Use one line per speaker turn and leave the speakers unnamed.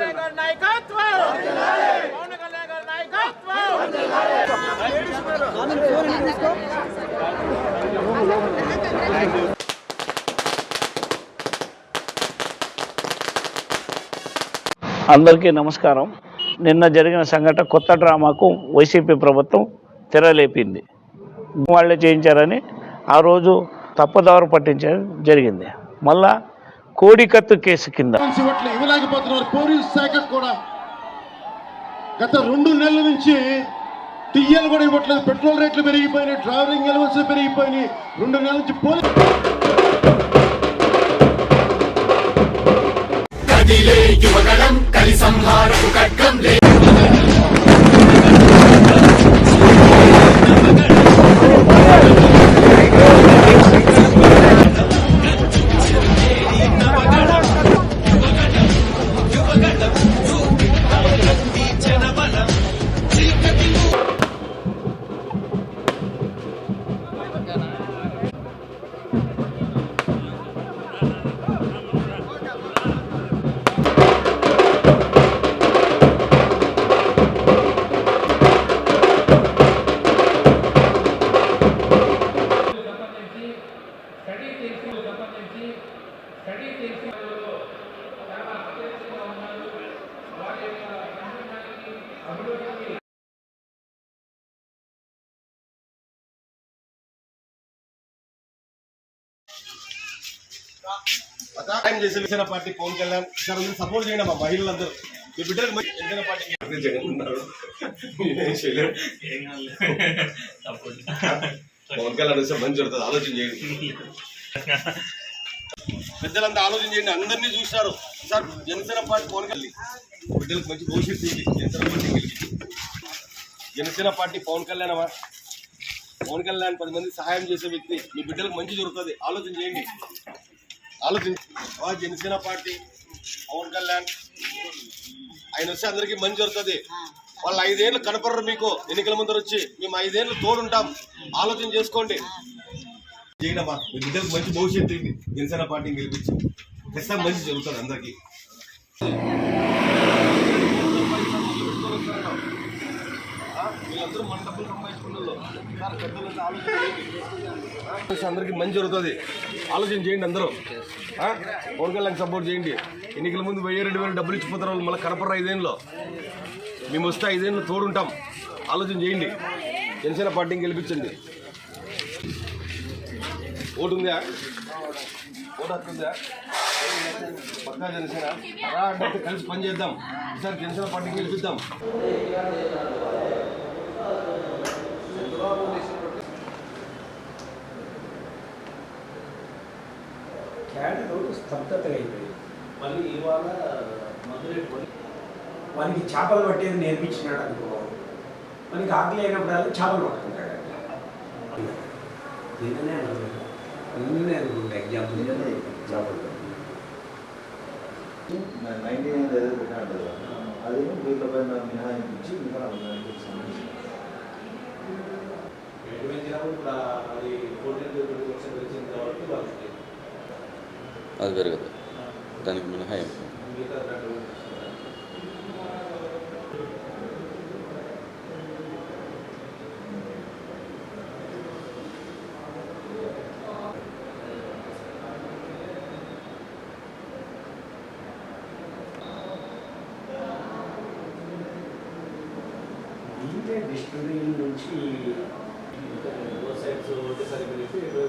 నాయకత్వం
అందరికీ నమస్కారం. నిన్న జరిగిన సంఘటన కొత్త డ్రామాకు వైసీపీ ప్రభుత్వం తెరలేపింది. వాళ్ళే చేయించారని ఆ రోజు తప్పుదారు పట్టించడం జరిగింది. మళ్ళా కోడికత్తు కేసు కింద.
ఇవ్వలేకపోతున్నారు. శాఖ కూడా గత రెండు నెలల నుంచి టీఎల్ కూడా ఇవ్వట్లేదు. పెట్రోల్ రేట్లు పెరిగిపోయినాయి ట్రావెలింగ్ అలవన్స్ పెరిగిపోయినాయి. రెండు నెలల నుంచి పోలీసు చేసే Janasena party Pawan Kalyan sir support చేయండి మా మహిళలందరూ. మీ బిడ్డలకు పార్టీ జగన్ ఉన్నారు. పవన్ కళ్యాణ్ వస్తే మంచి జరుగుతుంది. ఆలోచన చేయండి. పెద్దలంతా ఆలోచన చేయండి. అందరినీ చూసినారు సార్ జనసేన పార్టీ పవన్ కళ్యాణ్. బిడ్డలకు మంచి భవిష్యత్తు. జనసేన పార్టీ జనసేన పార్టీ పవన్ కళ్యాణ్ అమ్మా పవన్ కళ్యాణ్ పది మంది సహాయం చేసే వ్యక్తి. మీ బిడ్డలకు మంచి జరుగుతుంది ఆలోచన చేయండి. ఆలోచించి జనసేన పార్టీ పవన్ కళ్యాణ్. ఆయన వస్తే అందరికీ మంచి జరుగుతుంది వాళ్ళు ఐదేళ్ళు కనపడరు మీకు. ఎన్నికల ముందర వచ్చి మేము ఐదేళ్ళు తోడుంటాం. ఆలోచన చేసుకోండి. చేయడమ్మా మీ బిడ్డలకు మంచి భవిష్యత్తు జనసేన పార్టీని గెలిపించి ఖచ్చితంగా మంచి జరుగుతుంది అందరికీ. ఆ, మన డబ్బులు అందరికీ మంచి జరుగుతుంది. ఆలోచన చేయండి అందరూ. ఆ? పవన్ కళ్యాణ్ సపోర్ట్ చేయండి. ఎన్నికల ముందు వెయ్యి రెండు వేలు డబ్బులు ఇచ్చిపోతారు వాళ్ళు మళ్ళీ కనపడరు ఐదేళ్ళలో మేము వస్తే ఐదేళ్ళు తోడుంటాం. ఆలోచన చేయండి. జనసేన పార్టీని గెలిపించండి. ఓటు ఉందా? ఓటు హక్కు పక్కా జనసేన. రా అంటే కలిసి పని చేద్దాం. ఈసారి జనసేన పార్టీని గెలిపిద్దాం.
క్యాడర్ స్తబ్దతగా అయిపోయింది. మళ్ళీ ఇవాళ మధురై వానికి చేపలు పట్టేది నేర్పించినాడు అనుకో. మనకి ఆకలి అయినప్పుడల్లా చేపలు పట్టుకుంటాడు. నిన్ననే అనుకుంటా నిన్ననే అనుకుంటా ఎగ్జాంపుల్ చేపలు
నైన్టీ నైన్ ఏదో పెట్టినట్టు అది వీళ్ళ పైన మినహాయించి అందరికీ సంబంధించి
అది
పెరగదు దానికి మినహాయింపు.
మిగతా రెండు నుంచి సైడ్స్ ఒకటేసారి కలిపి ఇరవై